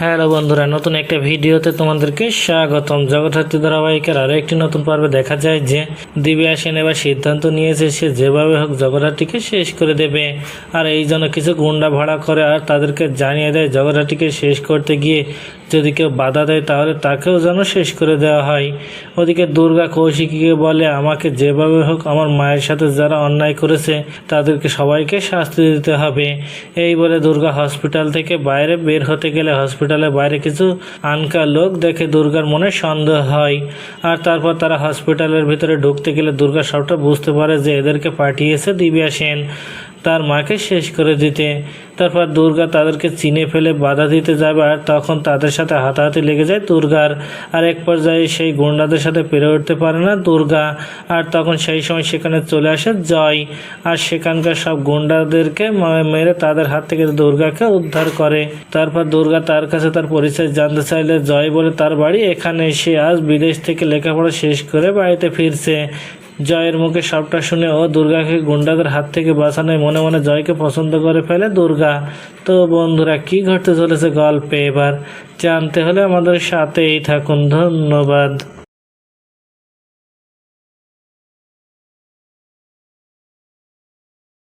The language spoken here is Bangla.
হ্যালো বন্ধুরা, নতুন একটা ভিডিওতে তোমাদেরকে স্বাগতম। জগদ্ধাত্রী ধারাবাহিকের আরও একটি নতুন পর্বে দেখা যায় যে দিব্যা সেন এবার সিদ্ধান্ত নিয়েছে, সে যেভাবে হোক জগদ্ধাত্রীকে শেষ করে দেবে। আর এই জন্য কিছু গুন্ডা ভাড়া করে আর তাদেরকে জানিয়ে দেয়, জগদ্ধাত্রীকে শেষ করতে গিয়ে যদি কেউ বাধা দেয়, তাহলে তাকেও যেন শেষ করে দেওয়া হয়। ওদিকে দুর্গা কৌশিকীকে বলে, আমাকে যেভাবে হোক আমার মায়ের সাথে যারা অন্যায় করেছে, তাদেরকে সবাইকে শাস্তি দিতে হবে। এই বলে দুর্গা হসপিটাল থেকে বাইরে বের হতে গেলে হসপিটালের বাইরে কিছু আনকা লোক দেখে দুর্গার মনে সন্দেহ হয়। আর তারপর তারা হসপিটালের ভিতরে ঢুকতে গেলে দুর্গা সবটা বুঝতে পারে যে এদেরকে পাঠিয়েছে দিব্যা সেন। তার মাকে শেষ করে দিতে। তারপর দুর্গা তাদেরকে চিনে ফেলে বাধা দিতে যাবে আর তখন তাদের সাথে হাতাহাতি লেগে যায় দুর্গার। আর এক পর্যায়ে সেই গুন্ডাদের সাথে পেরে উঠতে পারে না দুর্গা। আর তখন সেই সময় সেখানে চলে আসে জয়। আর সেখানকার সব গুন্ডাদেরকে মেরে তাদের হাত থেকে দুর্গাকে উদ্ধার করে। তারপর দুর্গা তার কাছে তার পরিচয় জানতে চাইলে জয় বলে তার বাড়ি। এখানে সে আজ বিদেশ থেকে লেখাপড়া শেষ করে বাড়িতে ফিরছে। জয়ের মুখে সবটা শুনে ও দুর্গাকে গুন্ডাদের হাত থেকে বাঁচানোয় মনে মনে জয়কে পছন্দ করে ফেলে দুর্গা। তো বন্ধুরা, কি ঘটতে চলেছে গল্পে এবার? জানতে হলে আমাদের সাথেই থাকুন। ধন্যবাদ।